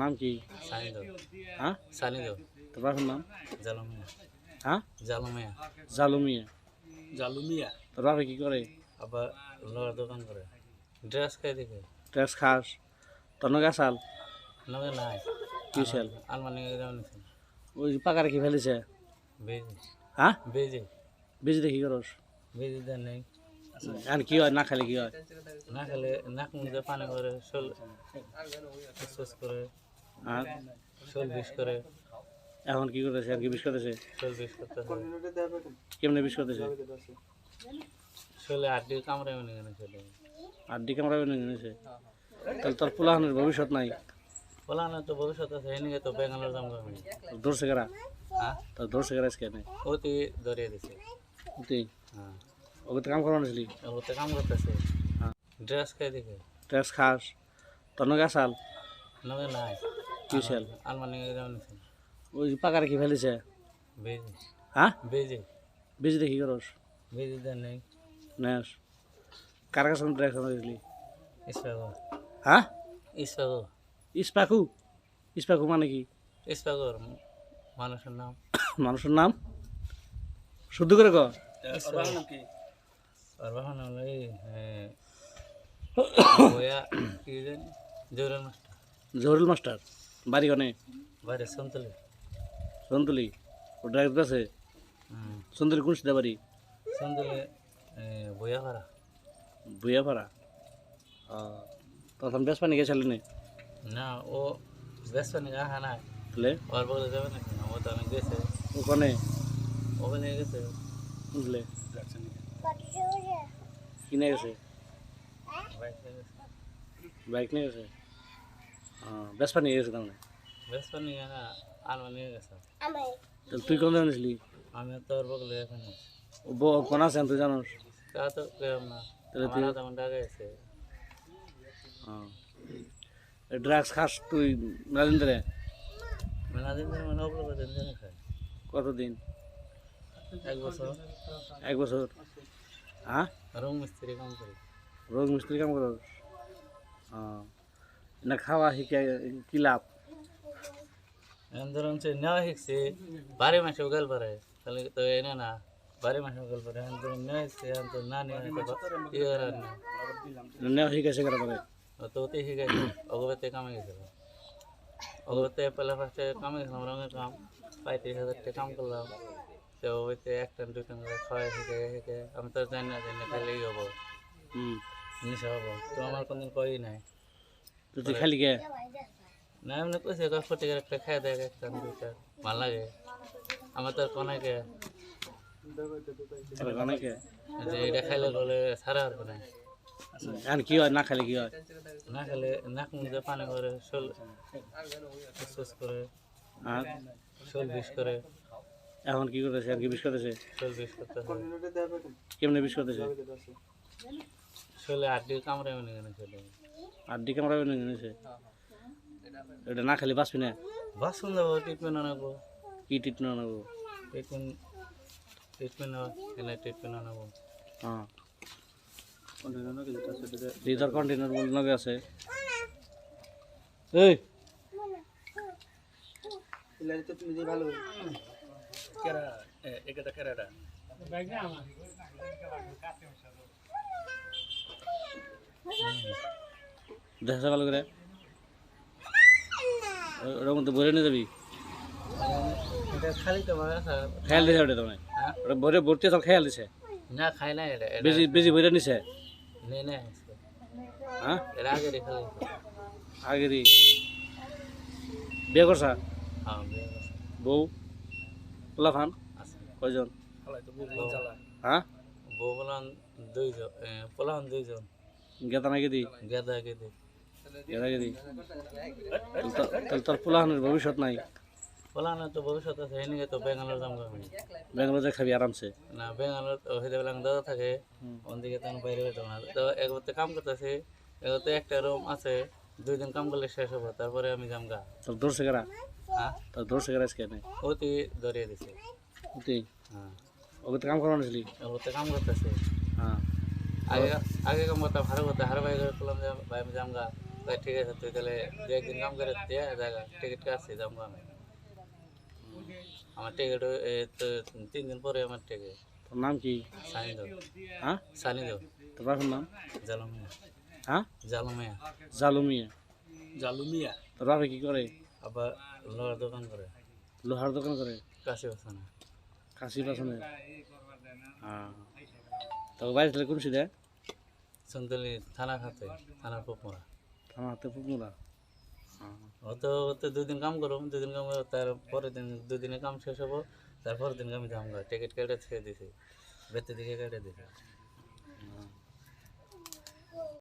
নাম কি? হ্যাঁ? বাপের নাম? জালমিয়া। হ্যাঁ? জালমিয়া। জালুমিয়া। জালুমিয়া। তোর বাপে কি করে? আবার লোহার দোকান করে। ড্রেস খাই দেখে। ট্যাক্স খাস? তোর নগে আসাল নগে নাই। কি সেল আলমানি ওই পাকারে কি ফেলেছে? বেজি। হ্যাঁ? বেজি। বেশি দেখি করস? বেজি দেন নেই। আর কি হয়? না খালে কি হয়? না খেলে নাক মুখে পানি করে শোল করে। আর শোল বিষ করে। এখন কি করতেছে? আর কি বিষ করতেছে? শোল বিষ করতে কেমনে বিষ করতেছে? শোলে আড্ডি কামড়ে মনে গেলে শোলে। আর ডি ক্যামেরা নিয়েছে তাহলে তোর পোলাহানের ভবিষ্যৎ নাই? বলা তো ভবিষ্যৎ আছে এদিকে তো বেঙ্গালোর আমি। তোর ধরছে কেরা? হ্যাঁ? তোর ধরছে কেরা আজকে ওতে ধরিয়ে দিছে। তুই হ্যাঁ। ওকে কাম করা নিয়েছিলি ওতে কাম করতেছে। হ্যাঁ। ড্রেস খাই দেখে। ট্যাক্স খাস? তোর নগে আসাল? নগে নাই। কি আলমানি যেমন ওই পাকারে কি ফেলেছে? বেজি। হ্যাঁ? বেজি। বেশি দেখি করস? বেজি দেন নেই। নেস। কার কাছে ট্যাক্স নিয়েছিলি ইস্পাগো। হ্যাঁ? ইস্পাগো। ইস্পাকু? ইস্পাকু মানে কি? ইস্পাগোর মানুষের নাম। মানুষের নাম? শুদ্ধ করে ক। আর বাহন হলো এই বয়া কি জানি জোরের মাস্টার। জহরুল মাস্টার। বাড়ি কনে? বাইরে সন্তলি। সন্তুলি। ও ড্রাইভার আছে? সন্তুলি কোন সিধা বাড়ি? সন্তলি বয়া ভাড়া ভুইয়াপাড়া তখন বেশ পানি গেছিলেন না? ও ব্যস্ত নেই আহা না তাহলে? ওর বলে যাবে না ও তো অনেক গেছে। ওখানে ওখানে গেছে? বুঝলে। কিনে গেছে। বাইক নিয়ে গেছে? বাইক নিয়ে গেছে বেশ পানি গেছে তার মানে নেই আহা আলমা নিয়ে গেছে তাহলে তুই কোন জানিসলি আমি তো ওর বগলে এখানে ও বউ কোন আছেন তুই জানোস তা তো কেরম না তাহলে হাত আমার ডাকে গেছে ড্রাগস খাস তুই রাজেন্দ্রে দিন দিন মানে দিন দিন খায় কতদিন এক বছর এক বছর হ্যাঁ রুম মিস্ত্রি কাম করি রোগ মিস্ত্রি কাম করস না খাওয়া শিখে কি লাভ? ধরুন সে নেওয়া শিখছে বারে মাসে উগাল পারে তাহলে তো এনে না বারে মাসে উগাল পারে ধরুন নেওয়া শিখছে তো না নেওয়া শিখেছে কেন করে ও তো ওতেই শিখাইছে অগবেতে কামে গেছিল। অগবেতে পেলে ফার্স্টে কামে গেছিলাম রঙের কাম পঁয়ত্রিশ হাজার টাকা কাম করলাম। তো ওইতে এক টান দুই টান করে খাওয়াই শিখে শিখে আমি তো জানি না জানি হব। হুম। নিশা হব। তো আমার কোনদিন করি নাই। তো তুই খালি কে না এমনি কইছে দশ কোটি করে একটা খাই দেয় একটা দুইটা ভালো লাগে আমার তো আর কোনাকে অনেকে যে এটা খাইলে বলে সারা হবে না আর কি হয় না খালে কি হয় না খেলে নাক মুখে পানি করে শোল ফুসফুস করে আর শোল বিষ করে এখন কি করতেছে আর কি বিষ করতেছে শোল বিষ করতে কেমনে বিষ করতেছে শোলে আড্ডি কামড়ে মনে গেলে শোলে আর ডি ক্যামেরা নিয়েছে এটা না খালি বাঁচবি না বাসন দেবো ট্রিটমেন্ট আনাবো। কি ট্রিটমেন্ট আনব? ট্রিটমেন্ট ট্রিটমেন্ট এনে ট্রিটমেন্ট আনাবো। হ্যাঁ। লিটার কন্টেনার লগে আছে এই! দেখা ভালো করে। ওটার মধ্যে ভরে নিয়ে যাবি? স্যার খেয়াল দিছে ওটা তোমায়? হ্যাঁ। ওটা ভরে ভর্তি সব খেয়াল দিছে? না খাই না এটা বেশি বেশি ভরে নিছে? হ্যাঁ? আগেরই বিয়ে করছা? হ্যাঁ। বউ? পোলা ফান? আছে। কয়জন? হ্যাঁ? বউ বলান দুইজন এ, পোলাহান দুইজন। গেতা নাকি দি? গেদা গেদে তাহলে তোর পোলাহানের ভবিষ্যৎ নাই পোলাহানের তো ভবিষ্যৎ আছে এদিকে তো বেঙ্গালোর যাম আমি। ব্যাঙ্গালোর খাবি আরামসে। না বেঙ্গালোর তো হইতে বেলাং দাদা থাকে ওদিকে তখন বাইরে না। তো একবারতে কাম করতেছে একবারতে একটা রুম আছে দুই দিন কাম করলে শেষ হব তারপরে আমি যাম গা। তোর কেরা? হ্যাঁ? তোর কেরা আজকে নেই ওতে ধরিয়ে দিছে। তুই হ্যাঁ। ওকে তো কাম করা নিয়েছিলি একবারতে কাম করতেছে। হ্যাঁ। আগে আগে কাম করতাম হারে করতে হারে বাইরে করলাম যে ভাই আমি যাম গা। ঠিক আছে তুই তাহলে দু একদিন কাম করে দিয়ে জায়গা টিকিট কাটছি যাব আমি। আমার টিকিট তো তিন দিন পরে আমার টিকিট তোর নাম কি? সানি দাও হ্যাঁ? সানি দাও তোর নাম? জালমিয়া। হ্যাঁ? জালমিয়া। জালুমিয়া। জালুমিয়া। তোর বাপে কি করে? আবার লোহার দোকান করে। লোহার দোকান করে? কাশি বাসানা। কাশি বাসনে? হ্যাঁ। তোর বাড়ি তাহলে কোন সিধা সন্তলি থানা খাতে থানা পুকুরা আমার দিন দুদিনে কাম শেষ হব তারপরের দিন আমি ধাম টিকিট কেটে ছেড়ে দিছি বেতে দিকে কেটে দিছি